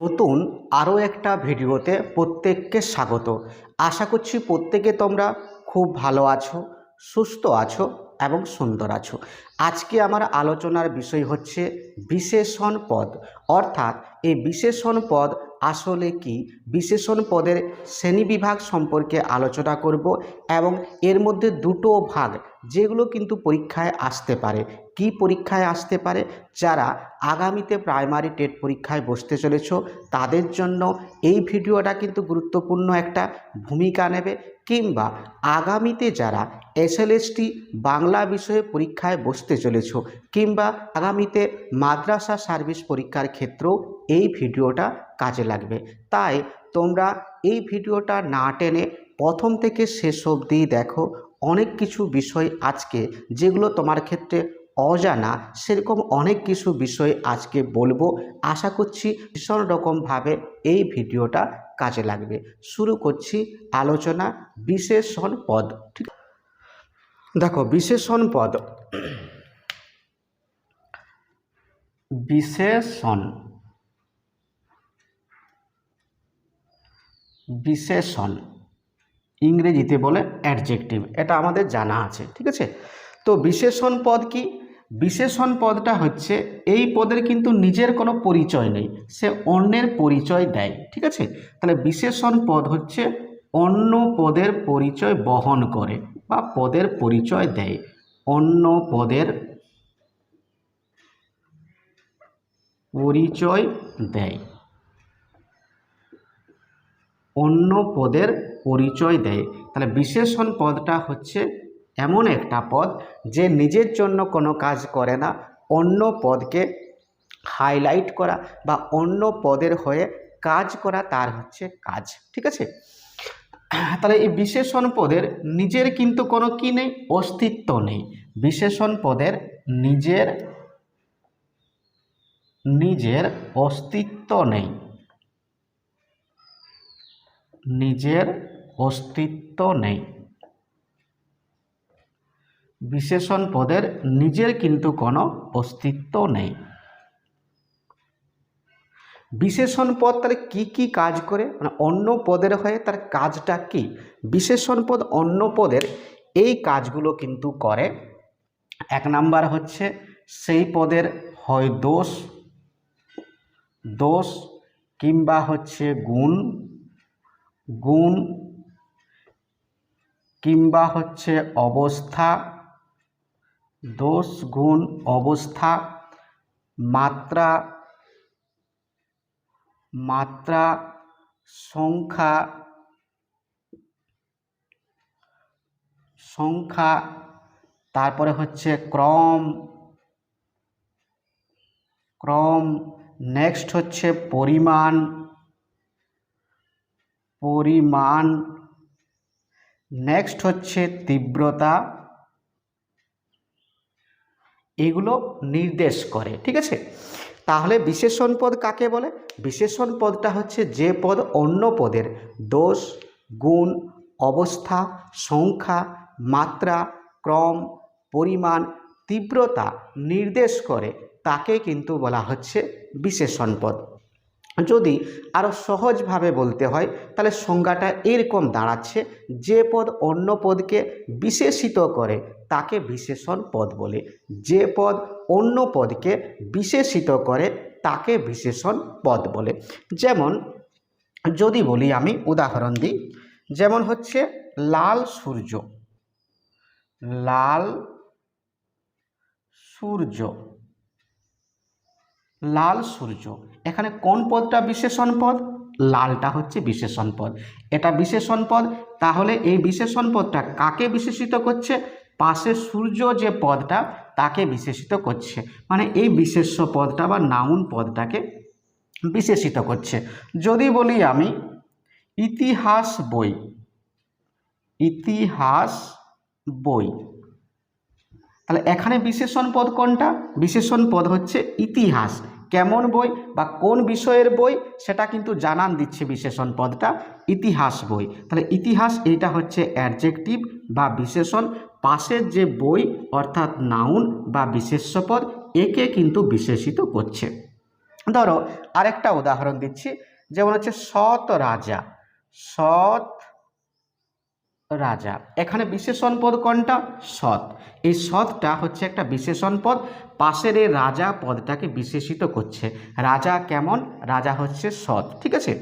নতুন আরও একটা ভিডিওতে প্রত্যেককে স্বাগত। আশা করছি প্রত্যেকে তোমরা খুব ভালো আছো, সুস্থ আছো এবং সুন্দর আছো। আজকে আমার আলোচনার বিষয় হচ্ছে বিশেষণ পদ। অর্থাৎ এই বিশেষণ পদ আসলে কি? বিশেষণ পদের শ্রেণীবিভাগ সম্পর্কে আলোচনা করব এবং এর মধ্যে দুটো ভাগ যেগুলো কিন্তু পরীক্ষায় আসতে পারে। কি পরীক্ষায় আসতে পারে? যারা আগামীতে প্রাইমারি টেট পরীক্ষায় বসতে চলেছ, তাদের জন্য এই ভিডিওটা কিন্তু গুরুত্বপূর্ণ একটা ভূমিকা নেবে। কিংবা আগামীতে যারা এসএলএসটি বাংলা বিষয়ে পরীক্ষায় বসতে চলেছ, কিংবা আগামীতে মাদ্রাসা সার্ভিস পরীক্ষার ক্ষেত্রেও এই ভিডিওটা কাজে লাগবে। তাই তোমরা এই ভিডিওটা না টেনে প্রথম থেকে শেষ অবধি দেখো। অনেক কিছু বিষয় আজকে যেগুলো তোমার ক্ষেত্রে অজানা, সেরকম অনেক কিছু বিষয় আজকে বলব। আশা করছি ভীষণ রকমভাবে এই ভিডিওটা কাজে লাগবে। শুরু করছি আলোচনা বিশেষণ পদ, ঠিক? দেখো, বিশেষণ পদ। বিশেষণ। বিশেষণ। ইংরেজিতে বলে অ্যাডজেক্টিভ, এটা আমাদের জানা আছে, ঠিক আছে? তো বিশেষণ পদ কি? বিশেষণ পদটা হচ্ছে এই পদের কিন্তু নিজের কোনো পরিচয় নেই, সে অন্যের পরিচয় দেয়, ঠিক আছে? তাহলে বিশেষণ পদ হচ্ছে অন্য পদের পরিচয় বহন করে বা পদের পরিচয় দেয়, অন্য পদের পরিচয় দেয়। অন্য পদের পরিচয় দেয়। তাহলে বিশেষণ পদটা হচ্ছে এমন একটা পদ যে নিজের জন্য কোনো কাজ করে না, অন্য পদকে হাইলাইট করা বা অন্য পদের হয়ে কাজ করা তার হচ্ছে কাজ, ঠিক আছে? তাহলে এই বিশেষণ পদের নিজের কিন্তু কোনো কি নেই? অস্তিত্ব নেই। বিশেষণ পদের নিজের নিজের অস্তিত্ব নেই। নিজের অস্তিত্ব নেই। বিশেষণ পদের নিজের কিন্তু কোনো অস্তিত্ব নেই। বিশেষণ পদ তার কি কি কাজ করে? মানে অন্য পদের হয়ে তার কাজটা কি? বিশেষণ পদ অন্য পদের এই কাজগুলো কিন্তু করে। এক নাম্বার হচ্ছে সেই পদের হয় দোষ। দোষ কিংবা হচ্ছে গুণ। গুণ কিংবা হচ্ছে অবস্থা, দোষ গুণ অবস্থা, মাত্রা মাত্রা, সংখ্যা সংখ্যা, তারপরে হচ্ছে ক্রম ক্রম নেক্সট হচ্ছে পরিমাণ পরিমাণ। নেক্সট হচ্ছে তীব্রতা। এগুলো নির্দেশ করে, ঠিক আছে? তাহলে বিশেষণ পদ কাকে বলে? বিশেষণ পদটা হচ্ছে যে পদ অন্য পদের, দোষ, গুণ, অবস্থা, সংখ্যা, মাত্রা, ক্রম, পরিমাণ, তীব্রতা নির্দেশ করে, তাকে কিন্তু বলা হচ্ছে বিশেষণ পদ। যদি আরও সহজভাবে বলতে হয়, তাহলে সংজ্ঞাটা এরকম দাঁড়াচ্ছে, যে পদ অন্য পদকে বিশেষিত করে, তাকে বিশেষণ পদ বলে। যে পদ অন্য পদকে বিশেষিত করে, তাকে বিশেষণ পদ বলে। যেমন, যদি বলি আমি উদাহরণ দিই, যেমন হচ্ছে লাল সূর্য। লাল সূর্য। লাল সূর্য। এখানে কোন পদটা বিশেষণ পদ? লালটা হচ্ছে বিশেষণ পদ। এটা বিশেষণ পদ, তাহলে এই বিশেষণ পদটা কাকে বিশেষিত করছে? পাশে সূর্য যে পদটা, তাকে বিশেষিত করছে। মানে এই বিশেষ্য পদটা বা নাউন পদটাকে বিশেষিত করছে। যদি বলি আমি, ইতিহাস বই ইতিহাস বই। তাহলে এখানে বিশেষণ পদ কোনটা? বিশেষণ পদ হচ্ছে ইতিহাস। কেমন বই বা কোন বিষয়ের বই? সেটা কিন্তু জানান দিচ্ছে বিশেষণ পদটা, ইতিহাস বই। তাহলে ইতিহাস এইটা হচ্ছে অ্যাডজেক্টিভ বা বিশেষণ। পাশের যে বই, অর্থাৎ নাউন বা বিশেষ্য পদ, একে কিন্তু বিশেষিত করছে। ধরো আরেকটা উদাহরণ দিচ্ছি, যেমন হচ্ছে সৎ রাজা। সৎ রাজা। এখানে বিশেষণ পদ কোনটা? সৎ। এই সৎটা হচ্ছে একটা বিশেষণ পদ। পাশের এই রাজা পদটাকে বিশেষিত করছে। রাজা কেমন? রাজা হচ্ছে সৎ, ঠিক আছে?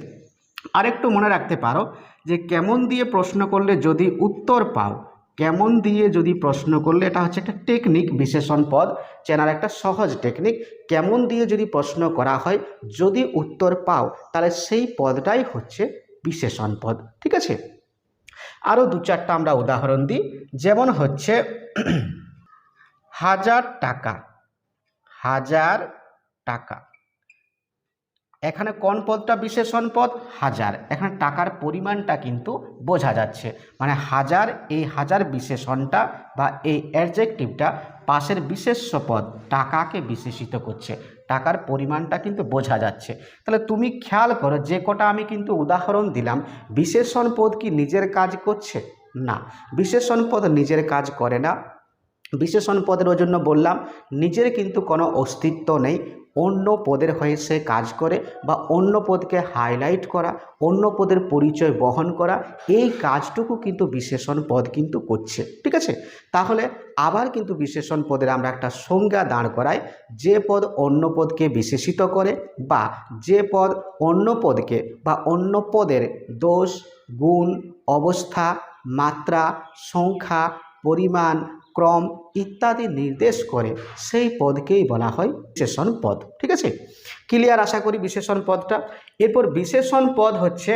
আরেকটু মনে রাখতে পারো যে কেমন দিয়ে প্রশ্ন করলে যদি উত্তর পাও, কেমন দিয়ে যদি প্রশ্ন করলে এটা হচ্ছে একটা টেকনিক বিশেষণ পদ, চেনার একটা সহজ টেকনিক কেমন দিয়ে যদি প্রশ্ন করা হয়, যদি উত্তর পাও, তাহলে সেই পদটাই হচ্ছে বিশেষণ পদ, ঠিক আছে? আরও দু চারটা আমরা উদাহরণ দিই। যেমন হচ্ছে হাজার টাকা। হাজার টাকা। এখানে কোন পদটা বিশেষণ পদ? হাজার। এখানে টাকার পরিমাণটা কিন্তু বোঝা যাচ্ছে। মানে হাজার, এই হাজার বিশেষণটা বা এই অ্যাডজেক্টিভটা পাশের বিশেষ্য পদ, টাকাকে বিশেষিত করছে। টাকার পরিমাণটা কিন্তু বোঝা যাচ্ছে। তাহলে তুমি খেয়াল করো, যে কটা আমি কিন্তু উদাহরণ দিলাম, বিশেষণ পদ কি নিজের কাজ করছে? না, বিশেষণ পদ নিজের কাজ করে না। বিশেষণ পদের জন্য বললাম, নিজের কিন্তু কোনো অস্তিত্ব নেই অন্য পদের হয়ে সে কাজ করে বা অন্য পদকে হাইলাইট করা, অন্য পদের পরিচয় বহন করা, এই কাজটুকু কিন্তু বিশেষণ পদ কিন্তু করছে, ঠিক আছে? তাহলে আবার কিন্তু বিশেষণ পদের আমরা একটা সংজ্ঞা দাঁড় করাই, যে পদ অন্য পদকে বিশেষিত করে বা যে পদ অন্য পদকে বা অন্য পদের দোষ, গুণ, অবস্থা, মাত্রা, সংখ্যা, পরিমাণ ক্রম ইত্যাদি নির্দেশ করে সেই পদকেই বলা হয় বিশেষণ পদ, ঠিক আছে? ক্লিয়ার আশা করি বিশেষণ পদটা? এরপর বিশেষণ পদ হচ্ছে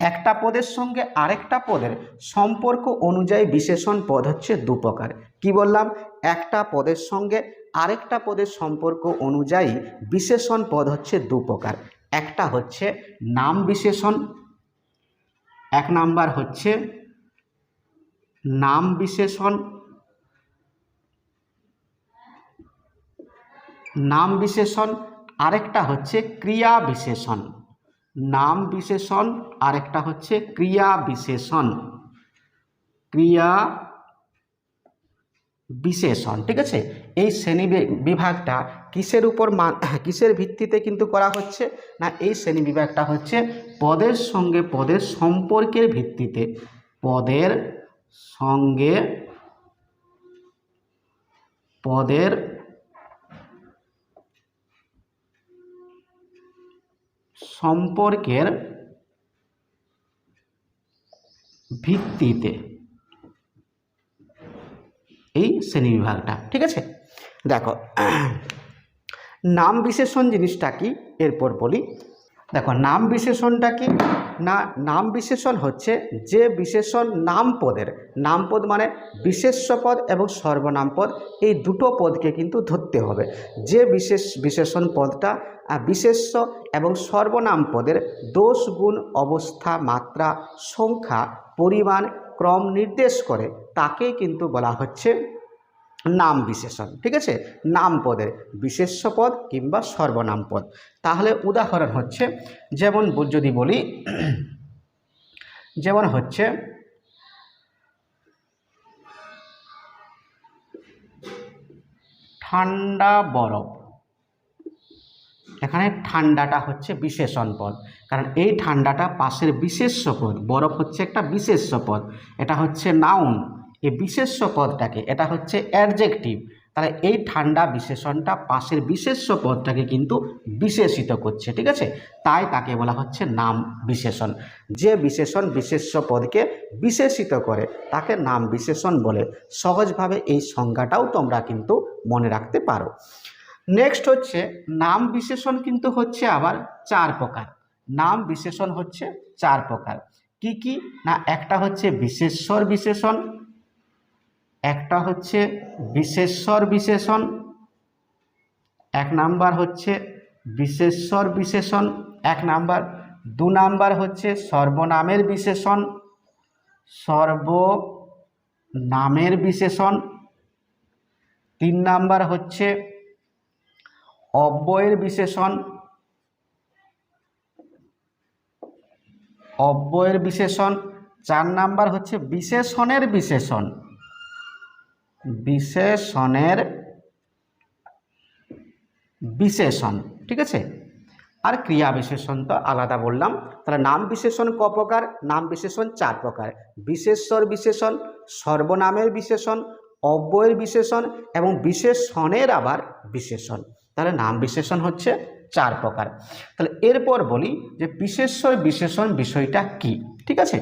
একটা পদের সঙ্গে আরেকটা পদের সম্পর্ক অনুযায়ী বিশেষণ পদ হচ্ছে দু প্রকার। কি বললাম? একটা পদের সঙ্গে আরেকটা পদের সম্পর্ক অনুযায়ী বিশেষণ পদ হচ্ছে দু প্রকার। একটা হচ্ছে নাম বিশেষণ, এক নাম্বার হচ্ছে নাম বিশেষণ নাম বিশেষণ, আরেকটা হচ্ছে ক্রিয়া বিশেষণ। নাম বিশেষণ, আরেকটা হচ্ছে ক্রিয়া বিশেষণ। ক্রিয়া বিশেষণ, ঠিক আছে? এই শ্রেণি বিভাগটা কিসের উপর কিসের ভিত্তিতে কিন্তু করা হচ্ছে? না, এই শ্রেণি বিভাগটা হচ্ছে পদের সঙ্গে পদের সম্পর্কের ভিত্তিতে। পদের সঙ্গে পদের সম্পর্কের ভিত্তিতে এই শ্রেণীবিভাগটা ঠিক আছে? দেখো নাম বিশেষণ জিনিসটা কি? এরপর বলি দেখো, নাম বিশেষণটা কি? না, নাম বিশেষণ হচ্ছে যে বিশেষণ নাম পদের। নাম পদ মানে বিশেষ্য পদ এবং সর্বনাম পদ। এই দুটো পদকে কিন্তু ধরতে হবে। যে বিশেষ, বিশেষণ পদটা বিশেষ্য এবং সর্বনাম পদের দোষ গুণ, অবস্থা, মাত্রা, সংখ্যা, পরিমাণ, ক্রম নির্দেশ করে, তাকেই কিন্তু বলা হচ্ছে নাম বিশেষণ, ঠিক আছে? নাম পদের, বিশেষ্য পদ কিংবা সর্বনাম পদ। তাহলে উদাহরণ হচ্ছে, যেমন যদি বলি, যেমন হচ্ছে, ঠান্ডা বরফ। এখানে ঠান্ডাটা হচ্ছে বিশেষণ পদ, কারণ এই ঠান্ডাটা পাশের বিশেষ্য পদ, বরফ হচ্ছে একটা বিশেষ্য পদ। এটা হচ্ছে নাউন এই বিশেষ্য পদটাকে, এটা হচ্ছে অ্যাডজেক্টিভ তাহলে এই ঠান্ডা বিশেষণটা পাশের বিশেষ্য পদটাকে কিন্তু বিশেষিত করছে, ঠিক আছে? তাই তাকে বলা হচ্ছে নাম বিশেষণ। যে বিশেষণ বিশেষ্য পদকে বিশেষিত করে, তাকে নাম বিশেষণ বলে। সহজভাবে এই সংজ্ঞাটাও তোমরা কিন্তু মনে রাখতে পারো। নেক্সট হচ্ছে, নাম বিশেষণ কিন্তু হচ্ছে আবার চার প্রকার। নাম বিশেষণ হচ্ছে চার প্রকার। কি কি? না, একটা হচ্ছে বিশেষ্বর বিশেষণ একটা হচ্ছে বিশেষ্বর বিশেষণ, এক নাম্বার হচ্ছে বিশেষ্বর বিশেষণ, এক নাম্বার, দু নাম্বার হচ্ছে সর্বনামের বিশেষণ সর্বনামের বিশেষণ, তিন নাম্বার হচ্ছে অব্যয়ের বিশেষণ অব্যয়ের বিশেষণ, চার নাম্বার হচ্ছে বিশেষণের বিশেষণ। বিশেষণের বিশেষণ, ঠিক আছে? আর ক্রিয়া বিশেষণ তো আলাদা বললাম। তাহলে নাম বিশেষণ ক প্রকার? নাম বিশেষণ চার প্রকার। বিশেষর বিশেষণ, সর্বনামের বিশেষণ, অব্যয়ের বিশেষণ এবং বিশেষণের আবার বিশেষণ। তাহলে নাম বিশেষণ হচ্ছে চার প্রকার। তাহলে এরপর বলি যে বিশেষর বিশেষণ বিষয়টা কি, ঠিক আছে?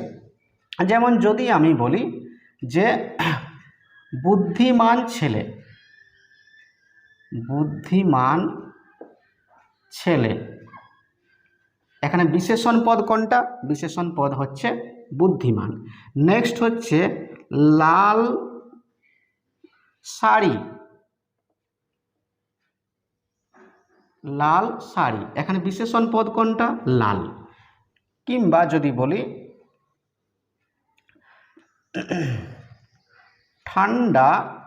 যেমন যদি আমি বলি যে বুদ্ধিমান ছেলে। বুদ্ধিমান ছেলে। এখানে বিশেষণ পদ কোনটা? বিশেষণ পদ হচ্ছে বুদ্ধিমান। নেক্সট হচ্ছে লাল শাড়ি। লাল শাড়ি। এখানে বিশেষণ পদ কোনটা? লাল। কিংবা যদি বলি ঠান্ডা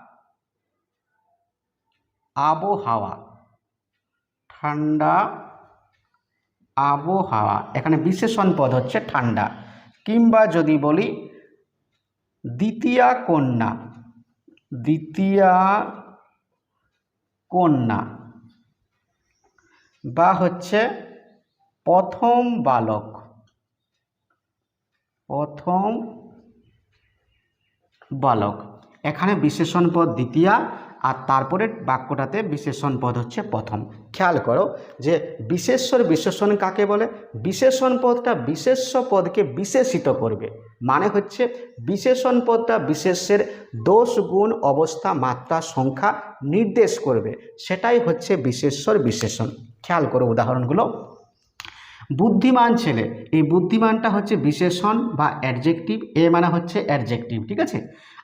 আবহাওয়া। ঠান্ডা আবহাওয়া। এখানে বিশেষণ পদ হচ্ছে ঠান্ডা। কিংবা যদি বলি দ্বিতীয়া কন্যা। দ্বিতীয়া কন্যা। বা হচ্ছে প্রথম বালক। প্রথম বালক। এখানে বিশেষণ পদ দ্বিতীয়া আর তারপরে বাক্যটাতে বিশেষণ পদ হচ্ছে প্রথম। খেয়াল করো যে বিশেষ্যর বিশেষণ কাকে বলে? বিশেষণ পদটা বিশেষ্য পদকে বিশেষিত করবে। মানে হচ্ছে বিশেষণ পদটা বিশেষের দোষ গুণ, অবস্থা, মাত্রা, সংখ্যা নির্দেশ করবে। সেটাই হচ্ছে বিশেষ্যর বিশেষণ। খেয়াল করো উদাহরণগুলো। বুদ্ধিমান ছেলে, এই বুদ্ধিমানটা হচ্ছে বিশেষণ বা অ্যাডজেক্টিভ এ মানে হচ্ছে অ্যাডজেক্টিভ ঠিক আছে?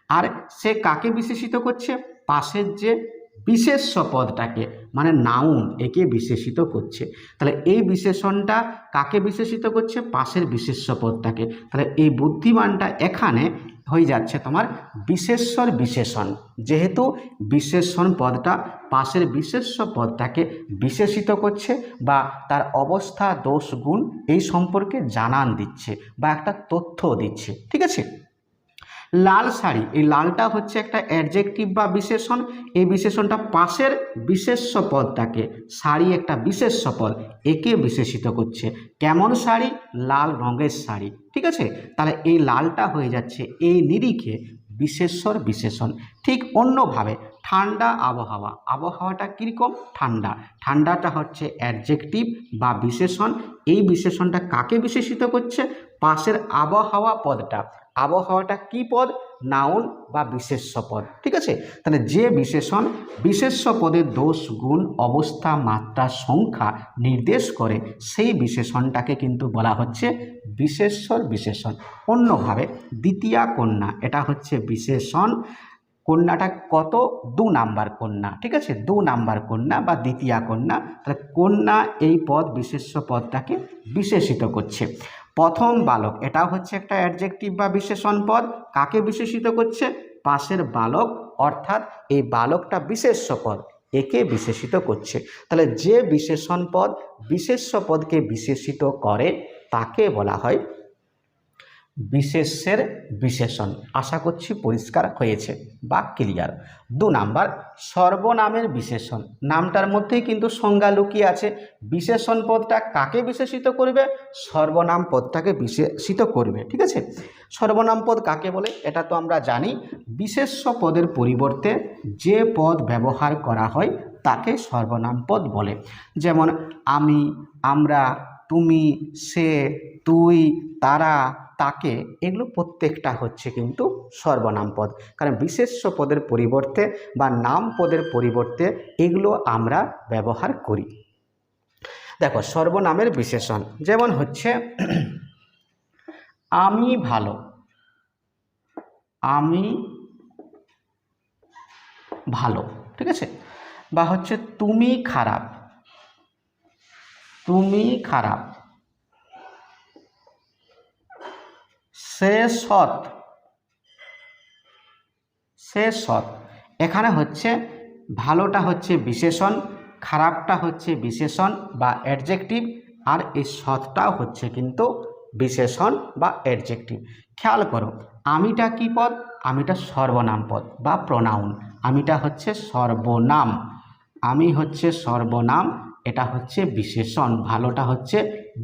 আর সে কাকে বিশেষিত করছে? পাশের যে বিশেষ্য পদটাকে মানে নাউন একে বিশেষিত করছে। তাহলে এই বিশেষণটা কাকে বিশেষিত করছে? পাশের বিশেষ্য পদটাকে। তাহলে এই বুদ্ধিমানটা এখানে হয়ে যাচ্ছে তোমার বিশেষ্যর বিশেষণ। যেহেতু বিশেষণ পদটা পাশের বিশেষ্য পদটাকে বিশেষিত করছে বা তার অবস্থা, দোষ, গুণ এই সম্পর্কে জানান দিচ্ছে বা একটা তথ্য দিচ্ছে। ঠিক আছে? লাল শাড়ি। এই লালটা হচ্ছে একটা অ্যাডজেক্টিভ বা বিশেষণ। এই বিশেষণটা পাশের বিশেষ্য পদটাকে, শাড়ি একটা বিশেষ্য পদ, একে বিশেষিত করছে। কেমন শাড়ি? লাল রঙের শাড়ি। ঠিক আছে? তাহলে এই লালটা হয়ে যাচ্ছে এই নিরিখে বিশেষ্যর বিশেষণ। ঠিক অন্যভাবে ঠান্ডা আবহাওয়া। আবহাওয়াটা কীরকম? ঠান্ডা। ঠান্ডাটা হচ্ছে অ্যাডজেক্টিভ বা বিশেষণ। এই বিশেষণটা কাকে বিশেষিত করছে? পাশের আবহাওয়া পদটা। আবহাওয়াটা কি পদ? নাউন বা বিশেষ্য পদ, ঠিক আছে? তাহলে যে বিশেষণ বিশেষ্য পদের দোষ, গুণ, অবস্থা, মাত্রা, সংখ্যা নির্দেশ করে, সেই বিশেষণটাকে কিন্তু বলা হচ্ছে বিশেষ্যর বিশেষণ। অন্যভাবে দ্বিতীয়া কন্যা, এটা হচ্ছে বিশেষণ। কন্যাটা কত? দু নাম্বার কন্যা, ঠিক আছে? দু নাম্বার কন্যা বা দ্বিতীয়া কন্যা। তাহলে কন্যা এই পদ, বিশেষ্য পদটাকে বিশেষিত করছে। প্রথম বালক, এটাও হচ্ছে একটা অ্যাডজেক্টিভ বা বিশেষণ পদ। কাকে বিশেষিত করছে? পাশের বালক, অর্থাৎ এই বালকটা বিশেষ্য পদ, একে বিশেষিত করছে। তাহলে যে বিশেষণ পদ, বিশেষ্য পদকে বিশেষিত করে, তাকে বলা হয় বিশেষের বিশেষণ। আশা করছি পরিষ্কার হয়েছে বা ক্লিয়ার দু নাম্বার, সর্বনামের বিশেষণ। নামটার মধ্যেই কিন্তু সংজ্ঞা লুকিয়ে আছে। বিশেষণ পদটা কাকে বিশেষিত করবে? সর্বনাম পদটাকে বিশেষিত করবে, ঠিক আছে? সর্বনাম পদ কাকে বলে? এটা তো আমরা জানি। বিশেষ্য পদের পরিবর্তে যে পদ ব্যবহার করা হয়, তাকে সর্বনাম পদ বলে। যেমন, আমি, আমরা, তুমি, সে, তুই, তারা তাকে এগুলো প্রত্যেকটা হচ্ছে কিন্তু সর্বনাম পদ। কারণ বিশেষ্য পদের পরিবর্তে বা নাম পদের পরিবর্তে এগুলো আমরা ব্যবহার করি। দেখো, সর্বনামের বিশেষণ যেমন হচ্ছে, আমি ভালো আমি ভালো, ঠিক আছে? বা হচ্ছে তুমি খারাপ তুমি খারাপ। সে সৎ। সে সৎ। এখানে হচ্ছে ভালোটা হচ্ছে বিশেষণ, খারাপটা হচ্ছে বিশেষণ বা অ্যাডজেক্টিভ আর এই সৎটাও হচ্ছে কিন্তু বিশেষণ বা অ্যাডজেক্টিভ খেয়াল করো, আমিটা কি পদ? আমিটা সর্বনাম পদ বা প্রনাউন আমিটা হচ্ছে সর্বনাম। আমি হচ্ছে সর্বনাম, এটা হচ্ছে বিশেষণ, ভালোটা হচ্ছে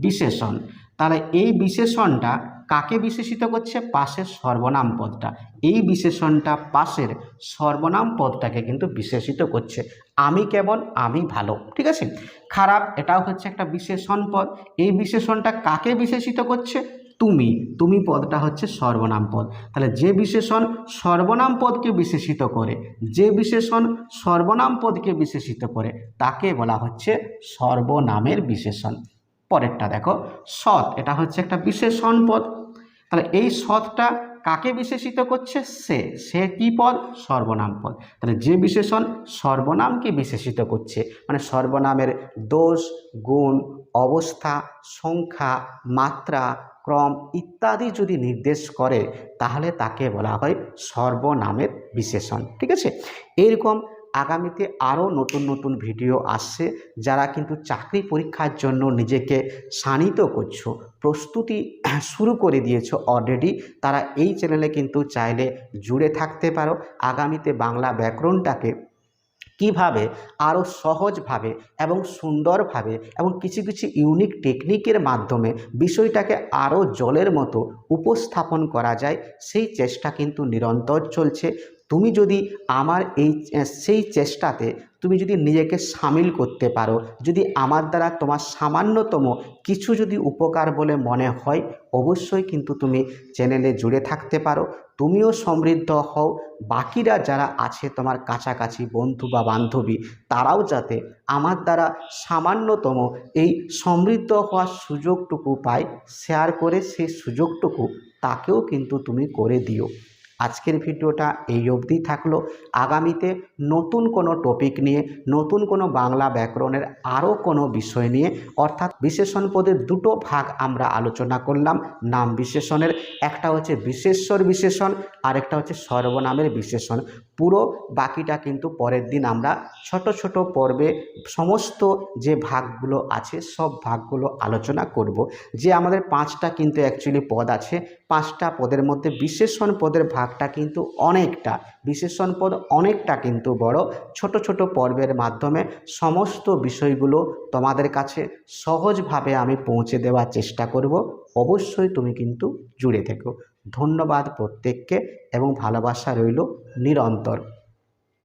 বিশেষণ। তাহলে এই বিশেষণটা কাকে বিশেষিত করছে? পাশের সর্বনাম পদটা। এই বিশেষণটা পাশের সর্বনাম পদটাকে কিন্তু বিশেষিত করছে। আমি কেমন আমি ভালো, ঠিক আছে? খারাপ, এটাও হচ্ছে একটা বিশেষণ পদ। এই বিশেষণটা কাকে বিশেষিত করছে? তুমি তুমি পদটা হচ্ছে সর্বনাম পদ। তাহলে যে বিশেষণ সর্বনাম পদকে বিশেষিত করে, যে বিশেষণ সর্বনাম পদকে বিশেষিত করে, তাকে বলা হচ্ছে সর্বনামের বিশেষণ। পরেরটা দেখো, সৎ, এটা হচ্ছে একটা বিশেষণ পদ। তাহলে এই সৎটা কাকে বিশেষিত করছে? সে। সে কি পদ? সর্বনাম পদ। তাহলে যে বিশেষণ সর্বনামকে বিশেষিত করছে মানে সর্বনামের দোষ, গুণ, অবস্থা, সংখ্যা, মাত্রা, ক্রম ইত্যাদি যদি নির্দেশ করে, তাহলে তাকে বলা হয় সর্বনামের বিশেষণ। ঠিক আছে? এরকম আগামীতে আরও নতুন নতুন ভিডিও আসছে যারা কিন্তু চাকরি পরীক্ষার জন্য নিজেকে শানিত করছ, প্রস্তুতি শুরু করে দিয়েছ অলরেডি তারা এই চ্যানেলে কিন্তু চাইলে জুড়ে থাকতে পারো। আগামীতে বাংলা ব্যাকরণটাকে কীভাবে আরও সহজভাবে এবং সুন্দরভাবে এবং কিছু কিছু ইউনিক টেকনিকের মাধ্যমে বিষয়টাকে আরও জলের মতো উপস্থাপন করা যায়, সেই চেষ্টা কিন্তু নিরন্তর চলছে। তুমি যদি আমার এই সেই চেষ্টাতে তুমি যদি নিজেকে সামিল করতে পারো, যদি আমার দ্বারা তোমার সামান্যতম কিছু যদি উপকার বলে মনে হয়, অবশ্যই কিন্তু তুমি চ্যানেলে জুড়ে থাকতে পারো। তুমিও সমৃদ্ধ হও। বাকিরা যারা আছে তোমার কাছাকাছি বন্ধু বা বান্ধবী, তারাও যাতে আমার দ্বারা সামান্যতম এই সমৃদ্ধ হওয়ার সুযোগটুকু পায় শেয়ার করে সেই সুযোগটুকু তাকেও কিন্তু তুমি করে দিও। আজকের ভিডিওটা এই অবধি থাকল। আগামীতে নতুন কোনো টপিক নিয়ে, নতুন কোনো বাংলা ব্যাকরণের আরও কোনো বিষয় নিয়ে, অর্থাৎ বিশেষণ পদের দুটো ভাগ আমরা আলোচনা করলাম। নাম বিশেষণের, একটা হচ্ছে বিশেষ্বর বিশেষণ, আরেকটা হচ্ছে সর্বনামের বিশেষণ। পুরো বাকিটা কিন্তু পরের দিন আমরা ছোট ছোট পর্বে সমস্ত যে ভাগগুলো আছে, সব ভাগগুলো আলোচনা করব। যে আমাদের পাঁচটা কিন্তু অ্যাকচুয়ালি পদ আছে পাঁচটা পদের মধ্যে বিশেষণ পদের ভাগটা কিন্তু অনেকটা, বিশেষণ পদ অনেকটা কিন্তু বড়। ছোট ছোট পর্বের মাধ্যমে সমস্ত বিষয়গুলো তোমাদের কাছে সহজভাবে আমি পৌঁছে দেওয়ার চেষ্টা করব। অবশ্যই তুমি কিন্তু জুড়ে থেকো। ধন্যবাদ প্রত্যেককে এবং ভালোবাসা রইল নিরন্তর।